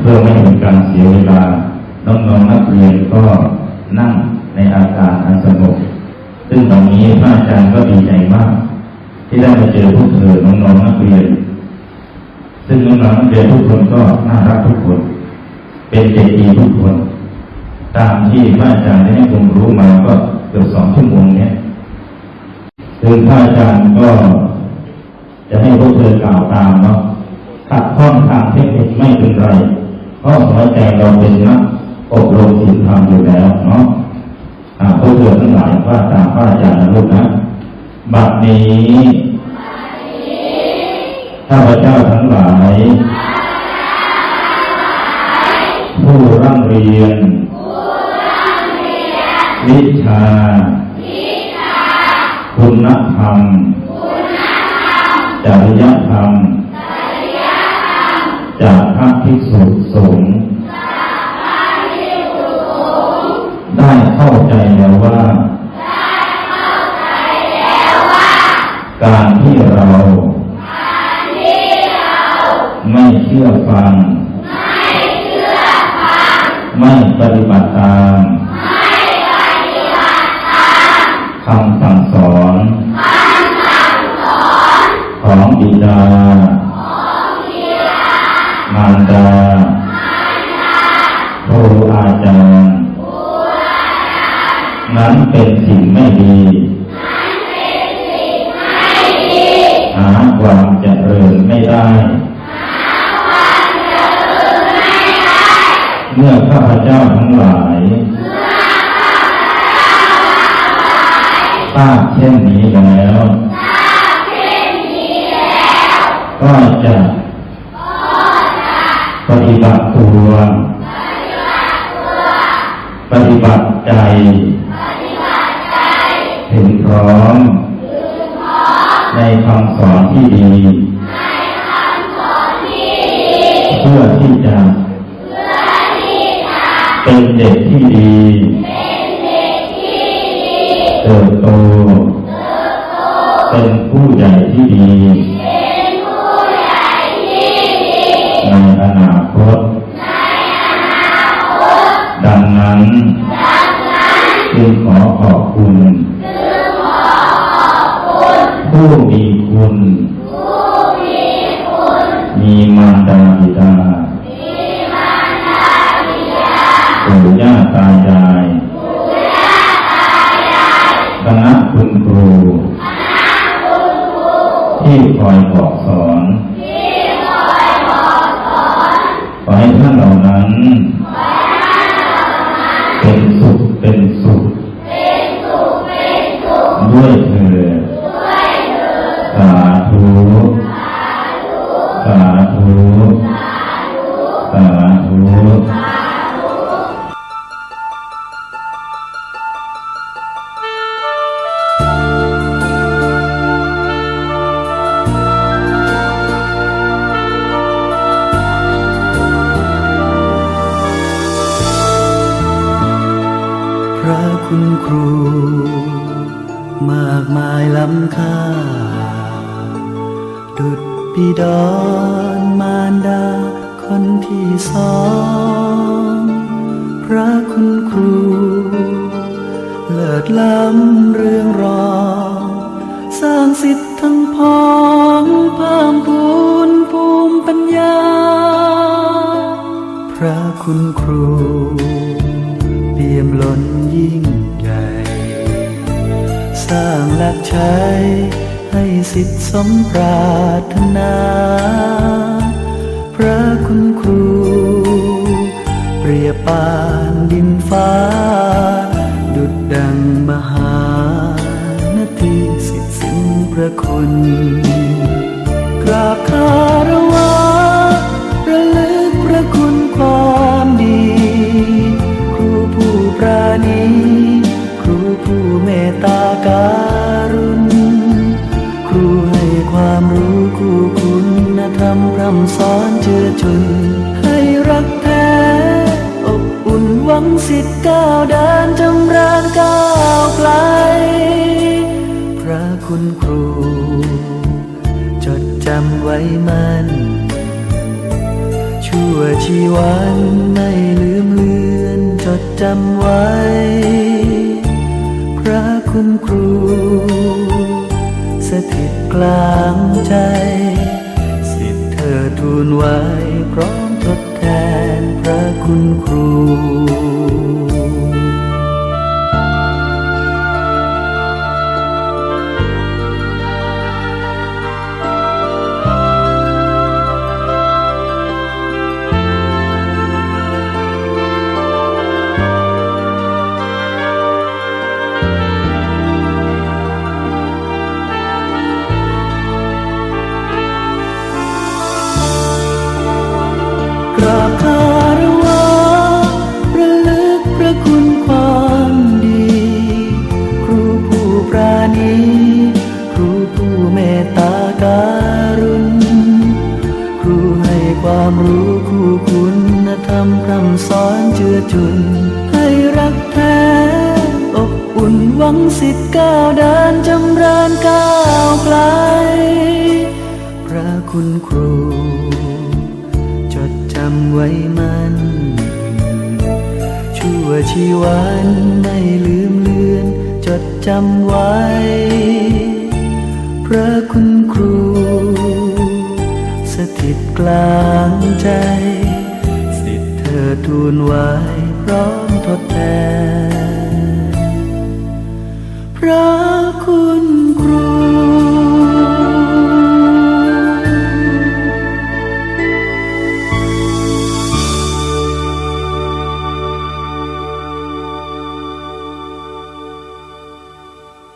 เพื่อไม่ให้เป็นการเสียเวลา น้องๆนักเรียนก็นั่งในอาการอันสงบซึ่งตอนนี้พระอาจารย์ก็ดีใจมาก ที่ได้มาเจอพวกเธอน้องๆนักเรียน ซึ่งน้องๆนักเรียนทุกคนก็น่ารักทุกคน เป็นเด็กดีทุกคน ตามที่พระอาจารย์ได้ให้ผมรู้มาก็เกือบสองชั่วโมงเนี้ยซึ่งพระอาจารย์ก็จะให้พวกเธอกล่าวตามเนาะขัดข้องทางเทคนิคไม่เป็นไรเพราะหัวใจเราเป็นนักอบรมศีลธรรมอยู่แล้วเนาะอ่าพวกเธอทั้งหลายว่าตามพระอาจารย์นะลูกนะบัดนี้ข้าพเจ้าทั้งหลาย ผู้ร่ำเรียน วิชา คุณธรรม จริยธรรม จากพระภิกษุสงฆ์ได้เข้าใจแล้วว่า การที่เรา ไม่เชื่อฟัง ไม่ปฏิบัติตาม คำสั่งสอนของบิดามารดาครูอาจารย์ นั้นเป็นสิ่งไม่ดีหาความเจริญไม่ได้ เมื่อข้าพเจ้าทั้งหลาย ทราบเช่นนี้แล้วก็จะปฏิบัติตัว ปฏิบัติใจ ถึงพร้อม ในคำสอนที่ดี เพื่อที่จะ เป็นเด็กที่ดี เติบโต เป็นผู้ใหญ่ที่ดีในอนาคต ดังนั้นจึงขอขอบคุณ ผู้มีคุณ มีมารดาบิดาปู่ย่าตายาย คณะคุณครู ที่คอยบอกสอนขอให้ท่านเหล่านั้น เป็นสุขเป็นสุข ด้วยเถิดสาธุสาธุสาธุ ระคุณครู มากมายล้ำค่า ดุดบิดอนมารดา คนที่สองพระคุณครู เลิศล้ำเรื่องรองสร้างสิทธิ์ทั้งพ้องเพิ่มพูนภูมิปัญญา พระคุณครู เปี่ยมล้นยิ่งใหญ่ สร้างหลักใช้ให้สิทธิสมปรารถนา พระคุณครู เปรียบปานดินฟ้า ดุดดังมหานาทีสิทธิสิ้นพระคุณกราบคา ความรู้คู่คุณธรรมพร่ำสอนเชื่อชนให้รักแท้อบอุ่นหวังสิทธิ์ก้าวเดินจำริญก้าวไกล พระคุณครู จดจำไว้มันชั่วชีวันไม่ลืมเลือนจดจำไว้ พระคุณครู สถิตกลางใจ สิทธิเธอทูลไว้พร้อมทดแทนพระคุณครู ครูคุณธรรมพร่ำสอนเจือจุน ให้รักแท้อบอุ่นหวังสิทธิ์ก้าวเดินจำเริญก้าวไกล พระคุณครู จดจำไว้มันชั่วชีวันไม่ลืมเลือน จดจำไว้ พระคุณครู กลางใจ สิทธิเธอทูลไว้พร้อมทดแทน